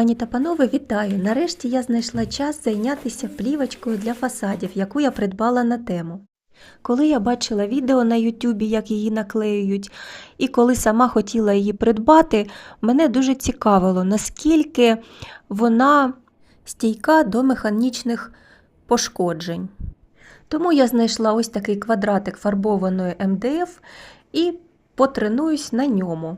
Пані та панове, вітаю! Нарешті я знайшла час зайнятися плівочкою для фасадів, яку я придбала на тему. Коли я бачила відео на Ютубі, як її наклеюють, і коли сама хотіла її придбати, мене дуже цікавило, наскільки вона стійка до механічних пошкоджень. Тому я знайшла ось такий квадратик фарбованої МДФ і потренуюсь на ньому.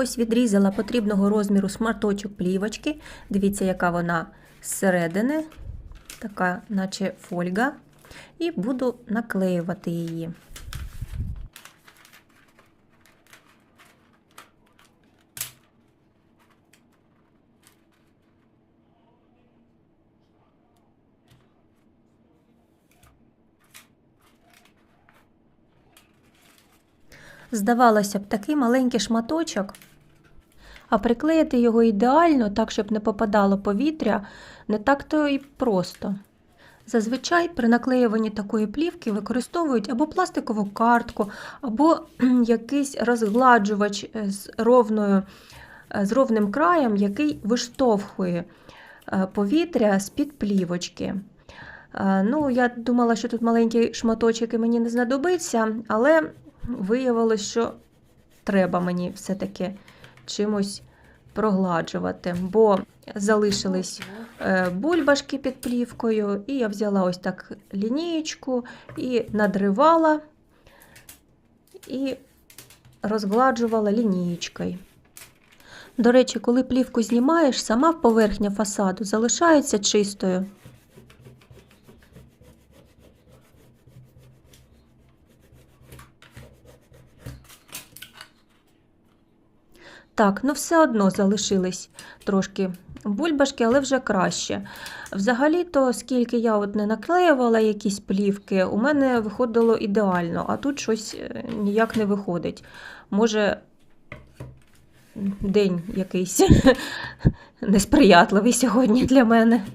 Ось відрізала потрібного розміру шматочок плівочки. Дивіться, яка вона зсередини, така, наче фольга, і буду наклеювати її. Здавалося б, такий маленький шматочок, а приклеїти його ідеально, так, щоб не попадало повітря, не так то і просто. Зазвичай при наклеюванні такої плівки використовують або пластикову картку, або якийсь розгладжувач е, з, ровною, е, з ровним краєм, який виштовхує е, повітря з-під плівочки. Ну, Я думала, що тут маленький шматочок і мені не знадобиться, але виявилось, що треба мені все-таки чимось прогладжувати, бо залишились е, бульбашки під плівкою, і я взяла ось так лінієчку і надривала і розгладжувала лінієчкою. До речі, коли плівку знімаєш, сама поверхня фасаду залишається чистою. Так, ну все одно залишились трошки бульбашки, але вже краще. Взагалі-то, скільки я от не наклеювала якісь плівки, у мене виходило ідеально, а тут щось е, ніяк не виходить. Може, день якийсь несприятливий сьогодні для мене.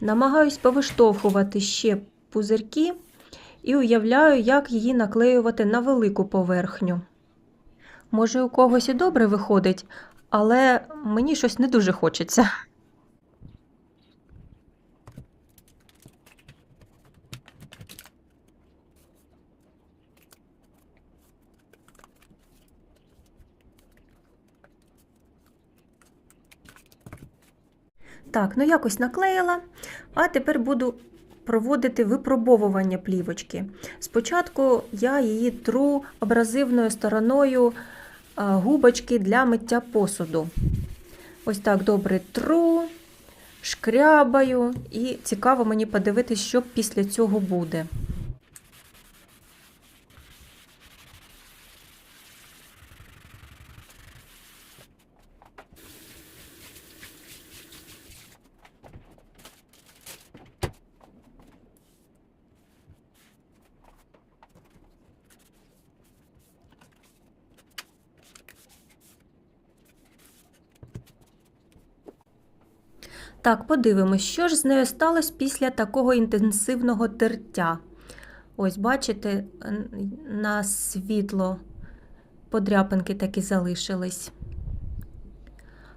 Намагаюсь повиштовхувати ще пузирки і уявляю, як її наклеювати на велику поверхню. Може, у когось і добре виходить, але мені щось не дуже хочеться. Так, ну якось наклеїла, а тепер буду проводити випробовування плівочки. Спочатку я її тру абразивною стороною губочки для миття посуду. Ось так добре тру, шкрябаю, і цікаво мені подивитися, що після цього буде. Так, подивимось, що ж з нею сталося після такого інтенсивного тертя. Ось, бачите, на світло подряпинки такі залишились.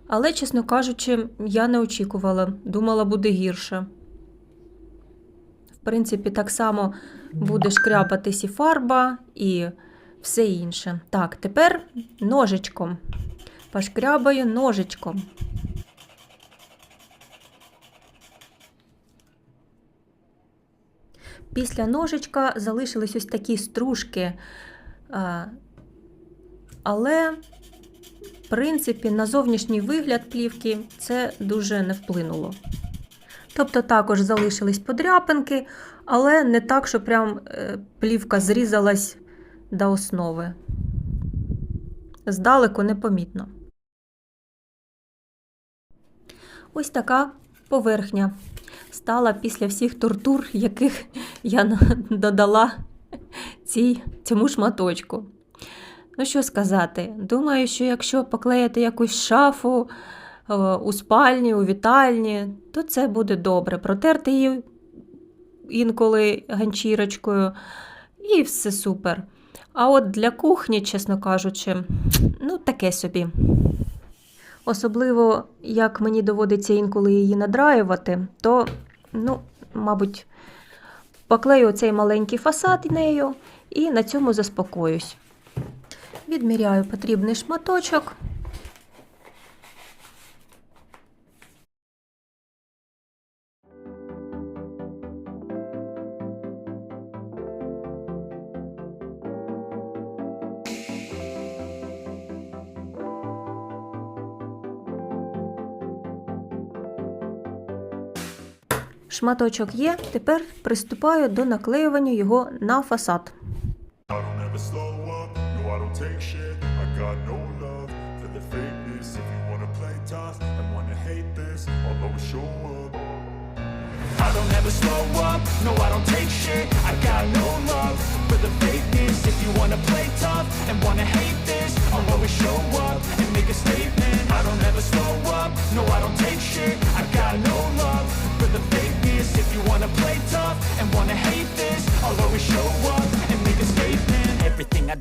Але, чесно кажучи, я не очікувала, думала, буде гірше. В принципі, так само буде шкряпатись і фарба, і все інше. Так, тепер ножичком. Пошкрябаю ножичком. Після ножичка залишились ось такі стружки, але, в принципі, на зовнішній вигляд плівки це дуже не вплинуло. Тобто також залишились подряпинки, але не так, що прям е, плівка зрізалась до основи. Здалеку непомітно. Ось така поверхня стала після всіх тортур, яких я додала цій, цьому шматочку. Ну, що сказати, думаю, що якщо поклеїти якусь шафу е, у спальні, у вітальні, то це буде добре. Протерти її інколи ганчірочкою, і все супер. А от для кухні, чесно кажучи, ну таке собі. Особливо, як мені доводиться інколи її надраювати, то, ну, мабуть, поклею цей маленький фасад нею і на цьому заспокоюсь. Відміряю потрібний шматочок. Шматочок є, тепер приступаю до наклеювання його на фасад. I don't ever slow up, no I don't take shit I got no love for the fakeness If you wanna play tough and wanna hate this I'll always show up I don't ever slow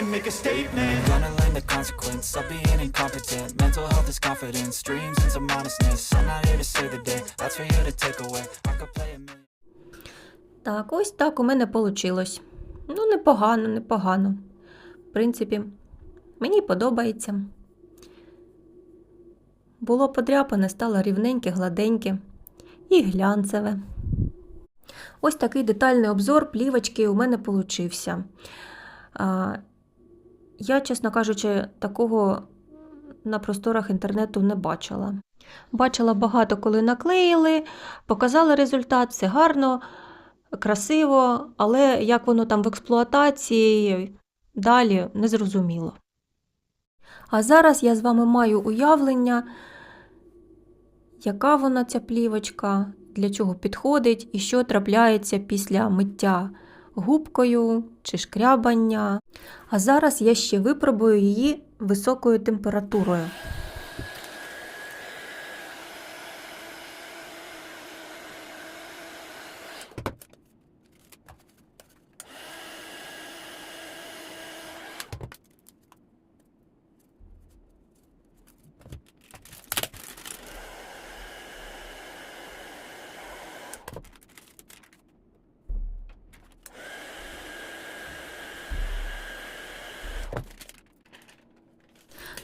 and make a statement I'm Gonna learn the consequence of being incompetent Mental health is confidence, dreams and some honestness I'm not here to save the day, that's for you to take away I could play a million Так, ось так у мене вийшло. Ну, непогано, непогано. В принципі, мені подобається. Було подряпане, стало рівненьке, гладеньке і глянцеве. Ось такий детальний обзор плівочки у мене получився. Я, чесно кажучи, такого на просторах інтернету не бачила. Бачила багато, коли наклеїли, показали результат, все гарно, красиво, але як воно там в експлуатації далі не зрозуміло. А зараз я з вами маю уявлення, яка вона ця плівочка, для чого підходить і що трапляється після миття губкою чи шкрябання. А зараз я ще випробую її високою температурою.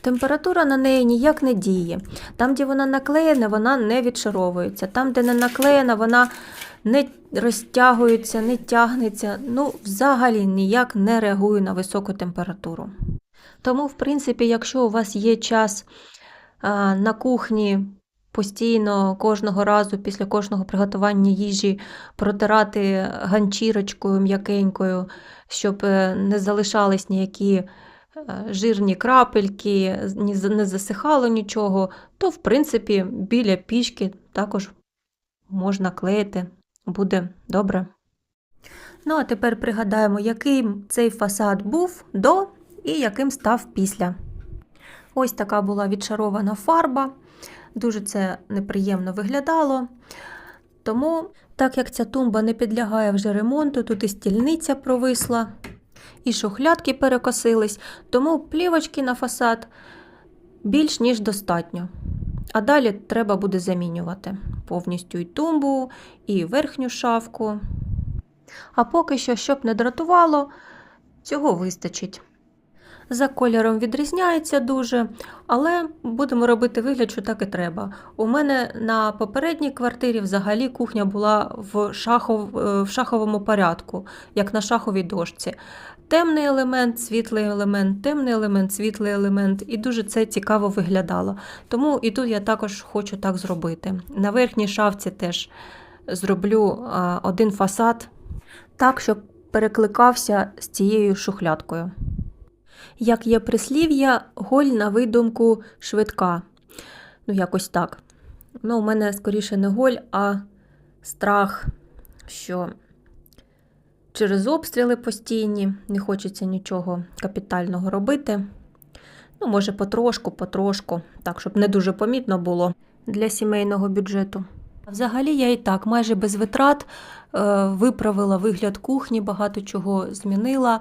Температура на неї ніяк не діє. Там, де вона наклеєна, вона не відшаровується. Там, де не наклеєна, вона не розтягується, не тягнеться. Ну, взагалі ніяк не реагує на високу температуру. Тому, в принципі, якщо у вас є час а, на кухні постійно кожного разу після кожного приготування їжі протирати ганчірочкою м'якенькою, щоб е, не залишались ніякі жирні крапельки, не засихало нічого, то, в принципі, біля пічки також можна клеїти, буде добре. Ну, а тепер пригадаємо, яким цей фасад був до і яким став після. Ось така була відшарована фарба. Дуже це неприємно виглядало. Тому, так як ця тумба не підлягає вже ремонту, тут і стільниця провисла, і шухлядки перекосились, тому плівочки на фасад більш ніж достатньо. А далі треба буде замінювати повністю і тумбу, і верхню шафку. А поки що, щоб не дратувало, цього вистачить. За кольором відрізняється дуже, але будемо робити вигляд, що так і треба. У мене на попередній квартирі взагалі кухня була в, шахов, е, в шаховому порядку, як на шаховій дошці. Темний елемент, світлий елемент, темний елемент, світлий елемент, і дуже це цікаво виглядало. Тому і тут я також хочу так зробити. На верхній шафці теж зроблю а, один фасад так, щоб перекликався з цією шухлядкою. Як є прислів'я, голь на видумку швидка. Ну, якось так. Ну, у мене скоріше не голь, а страх, що через обстріли постійні, не хочеться нічого капітального робити. Ну, може, потрошку, потрошку, так, щоб не дуже помітно було для сімейного бюджету. Взагалі, я і так майже без витрат е, виправила вигляд кухні, багато чого змінила.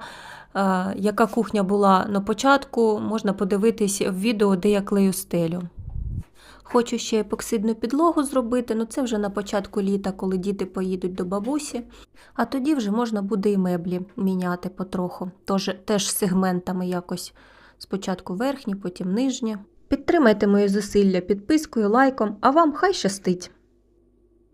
Е, яка кухня була на початку, можна подивитись в відео, де я клею стелю. Хочу ще епоксидну підлогу зробити, але це вже на початку літа, коли діти поїдуть до бабусі. А тоді вже можна буде і меблі міняти потроху, теж, теж сегментами якось. Спочатку верхні, потім нижні. Підтримайте мої зусилля підпискою, лайком, а вам хай щастить!